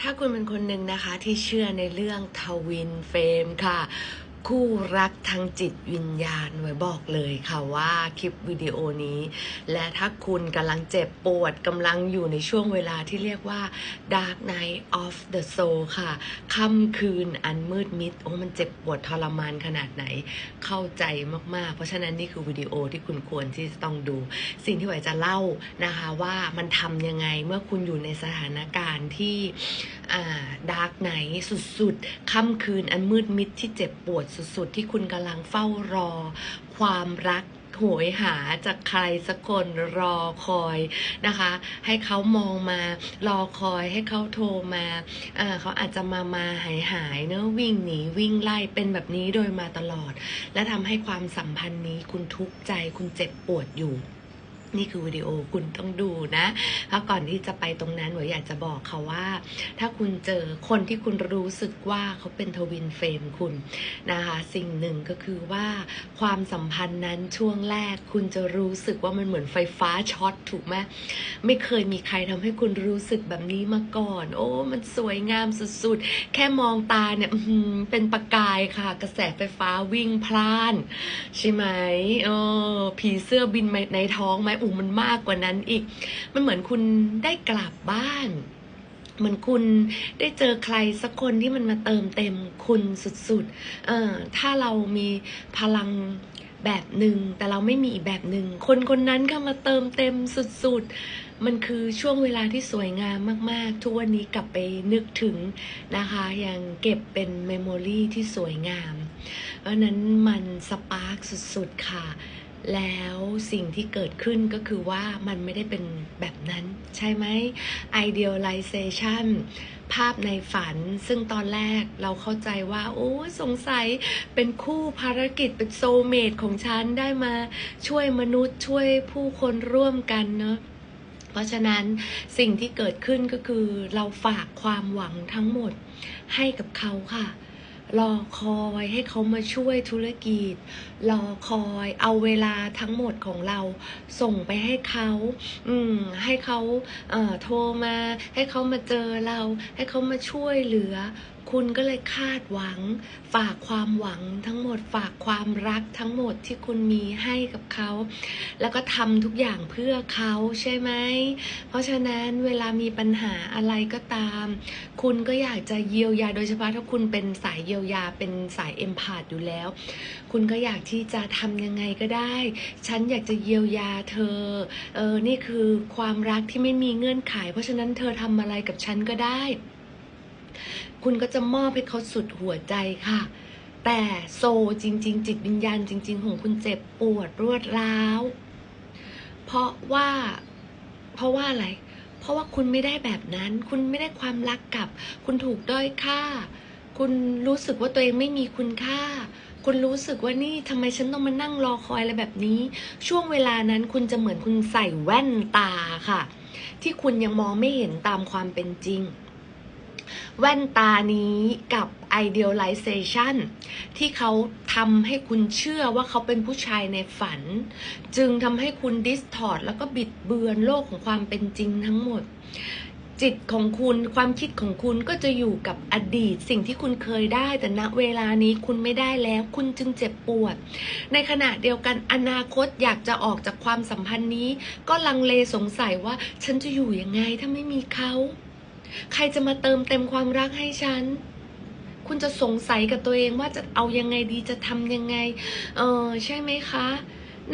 ถ้าคุณเป็นคนหนึ่งนะคะที่เชื่อในเรื่องทวินเฟรมค่ะ คู่รักทางจิตวิญญาณไว้บอกเลยค่ะว่าคลิปวิดีโอนี้ และถ้าคุณกำลังเจ็บปวดกำลังอยู่ในช่วงเวลาที่เรียกว่า Dark Night of the Soul ค่ะค่ำคืนอันมืดมิด โอ้มันเจ็บปวดทรมานขนาดไหน เข้าใจมาก ๆ เพราะฉะนั้นนี่คือวิดีโอที่คุณควรที่จะต้องดู สิ่งที่หวจะเล่านะคะว่ามันทำยังไงเมื่อคุณอยู่ในสถานการณ์ที่ดาร์กไนท์สุด ๆค่ำคืนอันมืดมิดที่เจ็บปวดสุดๆ ที่คุณกำลังเฝ้ารอ ความรักโหยหาจากใครสักคนรอคอยนะคะ ให้เขามองมารอคอยให้เขาโทรมาเขาอาจจะมามาหายหายเนอะวิ่งหนีวิ่งไล่เป็นแบบนี้โดยมาตลอด และทำให้ความสัมพันธ์นี้คุณทุกข์ใจคุณเจ็บปวดอยู่ นี่คือวิดีโอคุณต้องดูนะเพราะก่อนที่จะไปตรงนั้นหนูอยากจะบอกเขาว่า ถ้าคุณเจอคนที่คุณรู้สึกว่าเขาเป็นทวินเฟรมคุณนะคะ สิ่งหนึ่งก็คือว่าความสัมพันธ์นั้นช่วงแรกคุณจะรู้สึกว่ามันเหมือนไฟฟ้าช็อตถูกไหมไม่เคยมีใครทำให้คุณรู้สึกแบบนี้มาก่อน โอ้ มันสวยงามสุดๆ แค่มองตาเนี่ยเป็นประกายค่ะ กระแสไฟฟ้าวิ่งพล่าน ใช่ไหมเออผีเสื้อบินในท้องไหมอู้มันมากกว่านั้นอีก มันเหมือนคุณได้กลับบ้านเหมือนคุณได้เจอใครสักคนที่มันมาเติมเต็มคุณสุดๆ เออถ้าเรามีพลังแบบหนึ่งแต่เราไม่มีอีกแบบหนึ่งคนคนนั้นก็มาเติมเต็มสุดๆ มันคือช่วงเวลาที่สวยงามมากๆ ทุกวันนี้กลับไปนึกถึงนะคะยังเก็บเป็นเมมโมรีที่สวยงาม เพราะนั้นมันสปาร์คสุดๆค่ะ แล้วสิ่งที่เกิดขึ้นก็คือว่ามันไม่ได้เป็นแบบนั้น ใช่ไหม idealization ภาพในฝันซึ่งตอนแรกเราเข้าใจว่า โอ้สงสัยเป็นคู่ภารกิจเป็นโซเมตของฉันได้มาช่วยมนุษย์ช่วยผู้คนร่วมกันเนาะเพราะฉะนั้นสิ่งที่เกิดขึ้นก็คือเราฝากความหวังทั้งหมดให้กับเขาค่ะ รอคอยให้เขามาช่วยธุรกิจ รอคอยเอาเวลาทั้งหมดของเราส่งไปให้เขาอืมให้เขาเอ่อโทรมา ให้เขามาเจอเรา ให้เขามาช่วยเหลือ คุณก็เลยคาดหวัง ฝากความหวังทั้งหมดฝากความรักทั้งหมดที่คุณมีให้กับเขา แล้วก็ทำทุกอย่างเพื่อเขาใช่ไหม เพราะฉะนั้นเวลามีปัญหาอะไรก็ตาม คุณก็อยากจะเยียวยาโดยเฉพาะถ้าคุณเป็นสายเยียวยาเป็นสายเอ็มพาดอยู่แล้ว คุณก็อยากที่จะทำยังไงก็ได้ ฉันอยากจะเยียวยาเธอเออนี่คือความรักที่ไม่มีเงื่อนไข เพราะฉะนั้นเธอทำอะไรกับฉันก็ได้ คุณก็จะมอบให้เขาสุดหัวใจค่ะแต่โซจริง ๆ จิตวิญญาณจริง ๆ ของคุณเจ็บปวดรวดร้าว เพราะว่าเพราะว่าอะไร เพราะว่าคุณไม่ได้แบบนั้น คุณไม่ได้ความรักกับ คุณถูกด้อยค่า คุณรู้สึกว่าตัวเองไม่มีคุณค่า คุณรู้สึกว่านี่ทำไมฉันต้องมานั่งรอคอยอะไรแบบนี้ ช่วงเวลานั้นคุณจะเหมือนคุณใส่แว่นตาค่ะ ที่คุณยังมองไม่เห็นตามความเป็นจริง แว่นตานี้กับ idealization ที่เขาทำให้คุณเชื่อว่าเขาเป็นผู้ชายในฝัน จึงทำให้คุณ distort แล้วก็บิดเบือนโลกของความเป็นจริงทั้งหมด จิตของคุณความคิดของคุณก็จะอยู่กับอดีต สิ่งที่คุณเคยได้ แต่ณเวลานี้คุณไม่ได้แล้ว คุณจึงเจ็บปวด ในขณะเดียวกันอนาคตอยากจะออกจากความสัมพันธ์นี้ ก็ลังเลสงสัยว่าฉันจะอยู่ยังไงถ้าไม่มีเขา ใครจะมาเติมเต็มความรักให้ฉันคุณจะสงสัยกับตัวเองว่าจะเอายังไงดีจะทำยังไง เออใช่ไหมคะ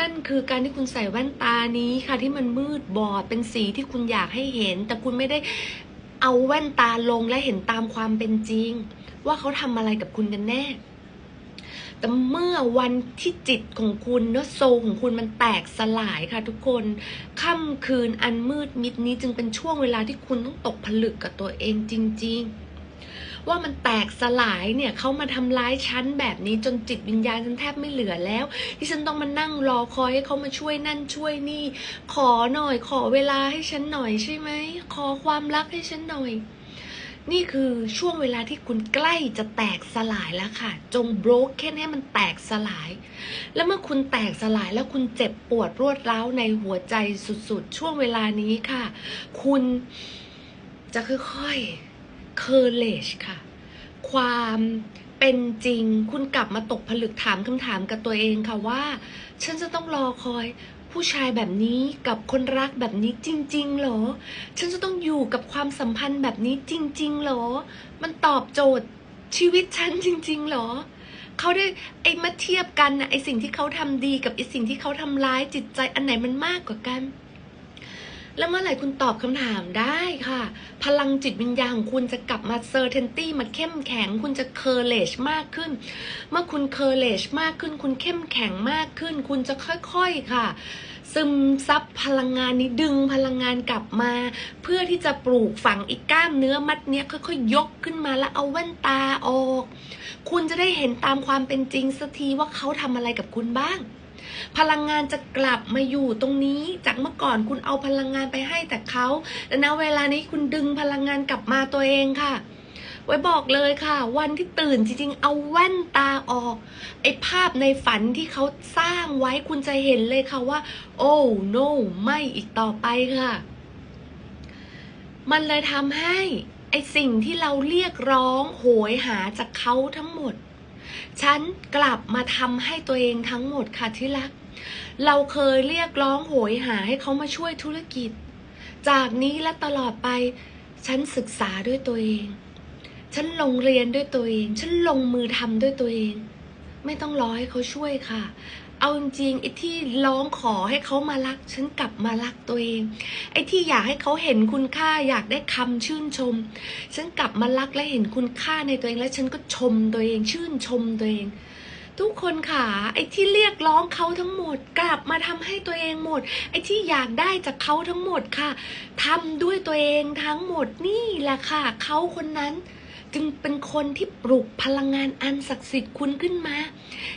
นั่นคือการที่คุณใส่แว่นตานี้ค่ะ ที่มันมืดบอดเป็นสีที่คุณอยากให้เห็น แต่คุณไม่ได้เอาแว่นตาลงและเห็นตามความเป็นจริง ว่าเขาทำอะไรกับคุณกันแน่ แต่เมื่อวันที่จิตของคุณเนื้อโซของคุณมันแตกสลายค่ะทุกคนค่ำคืนอันมืดมิดนี้จึงเป็นช่วงเวลาที่คุณต้องตกผลึกกับตัวเองจริง ๆ ว่ามันแตกสลายเนี่ยเขามาทำร้ายฉันแบบนี้จนจิตวิญญาณฉันแทบไม่เหลือแล้ว ที่ฉันต้องมานั่งรอคอยให้เขามาช่วยนั่นช่วยนี่ ขอหน่อยขอเวลาให้ฉันหน่อยใช่ไหมขอความรักให้ฉันหน่อย นี่คือช่วงเวลาที่คุณใกล้จะแตกสลายแล้วค่ะ จงโบรกแค่ให้มันแตกสลาย แล้วเมื่อคุณแตกสลายแล้วคุณเจ็บปวดรวดร้าวในหัวใจสุดๆ ช่วงเวลานี้ค่ะ คุณจะค่อยๆ courage ค่ะ ความเป็นจริงคุณกลับมาตกผลึกถามคำถามกับตัวเองค่ะว่า ฉันจะต้องรอคอยผู้ชายแบบนี้กับคนรักแบบนี้จริง ๆ เหรอ ฉันจะต้องอยู่กับความสัมพันธ์แบบนี้จริง ๆ เหรอ มันตอบโจทย์ชีวิตฉันจริง ๆ เหรอเขาได้ไอ้มาเทียบกันนะไอ้สิ่งที่เขาทำดีกับไอ้สิ่งที่เขาทำร้ายจิตใจอันไหนมันมากกว่ากัน แล้วเมื่อไหร่คุณตอบคำถามได้ค่ะ พลังจิตวิญญาณของคุณจะกลับมาเซอร์เทนตี้มาเข้มแข็ง คุณจะเคอร์เลชมากขึ้น เมื่อคุณเคอร์เลชมากขึ้น คุณเข้มแข็งมากขึ้น คุณจะค่อยๆค่ะ ซึมซับพลังงานนี้ดึงพลังงานกลับมา เพื่อที่จะปลูกฝังอีกกล้ามเนื้อมัดเนี้ยค่อยๆยกขึ้นมาแล้วเอาแว่นตาออก คุณจะได้เห็นตามความเป็นจริงสักทีว่าเขาทำอะไรกับคุณบ้าง พลังงานจะกลับมาอยู่ตรงนี้จากเมื่อก่อนคุณเอาพลังงานไปให้แต่เขาแต่ณเวลานี้คุณดึงพลังงานกลับมาตัวเองค่ะ ไว้บอกเลยค่ะ วันที่ตื่นจริงๆ เอาแว่นตาออก ไอ้ภาพในฝันที่เขาสร้างไว้คุณจะเห็นเลยค่ะว่า โอ้ no ไม่อีกต่อไปค่ะ มันเลยทำให้ไอ้สิ่งที่เราเรียกร้องโหยหาจากเขาทั้งหมด ฉันกลับมาทำให้ตัวเองทั้งหมดค่ะที่รัก เราเคยเรียกร้องโหยหาให้เขามาช่วยธุรกิจ จากนี้และตลอดไป ฉันศึกษาด้วยตัวเอง ฉันลงเรียนด้วยตัวเอง ฉันลงมือทำด้วยตัวเอง ไม่ต้องรอให้เขาช่วยค่ะ เอาจริงไอ้ที่ร้องขอให้เขามารัก ฉันกลับมารักตัวเอง ไอ้ที่อยากให้เขาเห็นคุณค่าอยากได้คำชื่นชม ฉันกลับมารักและเห็นคุณค่าในตัวเองและฉันก็ชมตัวเอง ชื่นชมตัวเอง ทุกคนค่ะไอ้ที่เรียกร้องเขาทั้งหมด กลับมาทำให้ตัวเองหมด ไอ้ที่อยากได้จากเขาทั้งหมดค่ะทำด้วยตัวเองทั้งหมดนี่แหละค่ะเขาคนนั้น จึงเป็นคนที่ปลุกพลังงานอันศักดิ์สิทธิ์คุณขึ้นมา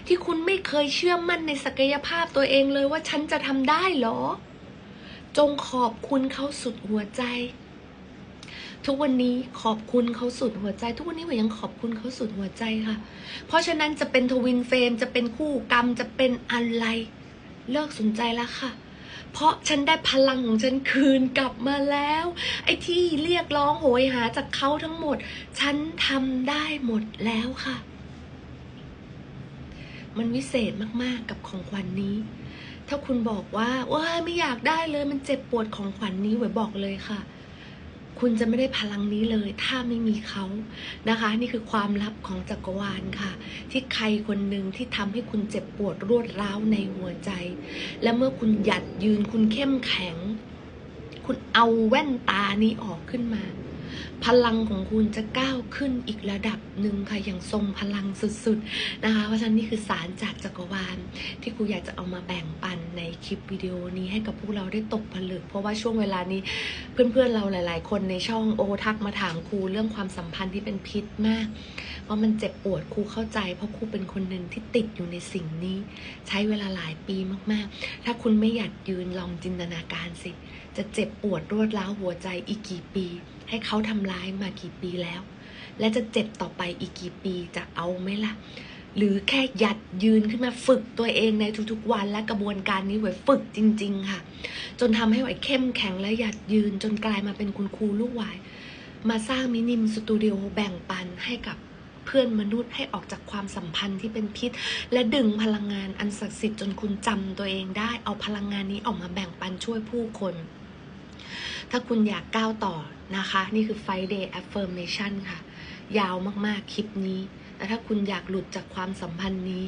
ที่คุณไม่เคยเชื่อมั่นในศักยภาพตัวเองเลยว่าฉันจะทำได้เหรอ จงขอบคุณเขาสุดหัวใจ ทุกวันนี้ขอบคุณเขาสุดหัวใจ ทุกวันนี้ผมยังขอบคุณเขาสุดหัวใจค่ะ เพราะฉะนั้นจะเป็นทวินเฟรมจะเป็นคู่กรรมจะเป็นอะไร เลิกสนใจแล้วค่ะ เพราะฉันได้พลังของฉันคืนกลับมาแล้ว ไอ้ที่เรียกร้องโหยหาจากเขาทั้งหมด ฉันทำได้หมดแล้วค่ะ มันวิเศษมากๆกับของขวัญนนี้ ถ้าคุณบอกว่าว้าไม่อยากได้เลยมันเจ็บปวดของขวัญนนี้ไว้บอกเลยค่ะ คุณจะไม่ได้พลังนี้เลย ถ้าไม่มีเขานะคะ นี่คือความลับของจักรวาลค่ะ ที่ใครคนหนึ่งที่ทำให้คุณเจ็บปวดรวดร้าวในหัวใจ และเมื่อคุณหยัดยืนคุณเข้มแข็ง คุณเอาแว่นตานี้ออกขึ้นมา พลังของคุณจะก้าวขึ้นอีกระดับหนึ่งค่ะอย่างทรงพลังสุดๆนะคะ เพราะฉะนั้นนี่คือสารจากจักรวาลที่ครูอยากจะเอามาแบ่งปันในคลิปวิดีโอนี้ให้กับพวกเราได้ตกผลึก เพราะว่าช่วงเวลานี้เพื่อนๆเราหลาย ๆ คนในช่องโอทักมาถามครูเรื่องความสัมพันธ์ที่เป็นพิษมากว่ามันเจ็บปวดครูเข้าใจ เพราะครูเป็นคนหนึ่งที่ติดอยู่ในสิ่งนี้ ใช้เวลาหลายปีมากๆ ถ้าคุณไม่หยัดยืนลองจินตนาการสิ จะเจ็บปวดรวดร้าวหัวใจอีกกี่ปี ให้เขาทำร้ายมากี่ปีแล้ว และจะเจ็บต่อไปอีกกี่ปีจะเอาไหมล่ะ หรือแค่หยัดยืนขึ้นมาฝึกตัวเองในทุกๆวันและกระบวนการนี้ไว้ฝึกจริง ๆ ค่ะ จนทำให้ไหวเข้มแข็งและหยัดยืนจนกลายมาเป็นคุณครูลูกวาย มาสร้างมินิมสตูดิโอแบ่งปันให้กับเพื่อนมนุษย์ให้ออกจากความสัมพันธ์ที่เป็นพิษ และดึงพลังงานอันศักดิ์สิทธิ์จนคุณจำตัวเองได้เอาพลังงานนี้ออกมาแบ่งปันช่วยผู้คน ถ้าคุณอยากก้าวต่อนะคะ นี่คือ Friday Affirmation ค่ะ ยาวมากๆ คลิปนี้แต่ถ้าคุณอยากหลุดจากความสัมพันธ์นี้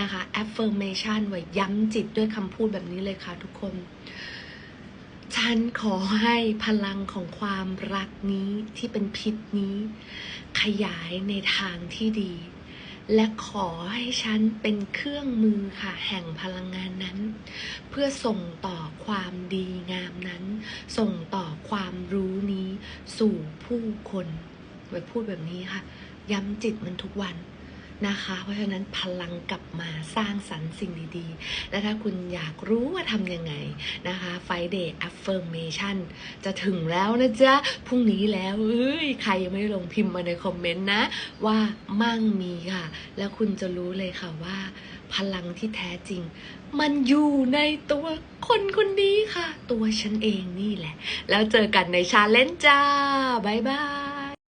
นะคะ affirmation ไว้ย้ำจิตด้วยคำพูดแบบนี้เลยค่ะทุกคน ฉันขอให้พลังของความรักนี้ที่เป็นพิษนี้ ขยายในทางที่ดี และขอให้ฉันเป็นเครื่องมือค่ะ แห่งพลังงานนั้น เพื่อส่งต่อ ความดีงามนั้น ส่งต่อความรู้นี้สู่ผู้คนไว้พูดแบบนี้ค่ะ ย้ำจิตมันทุกวัน นะคะ เพราะฉะนั้นพลังกลับมาสร้างสรรค์สิ่งดีๆ และถ้าคุณอยากรู้ว่าทำยังไงนะคะ Friday Affirmation จะถึงแล้วนะจ๊ะ พรุ่งนี้แล้วเอ้ยใครยังไม่ลงพิมพ์มาในคอมเมนต์นะ ว่ามั่งมีค่ะ แล้วคุณจะรู้เลยค่ะว่า พลังที่แท้จริง มันอยู่ในตัวคนคนนี้ค่ะ ตัวฉันเองนี่แหละ แล้วเจอกันในชาเลนจ์จ้า บ๊ายบาย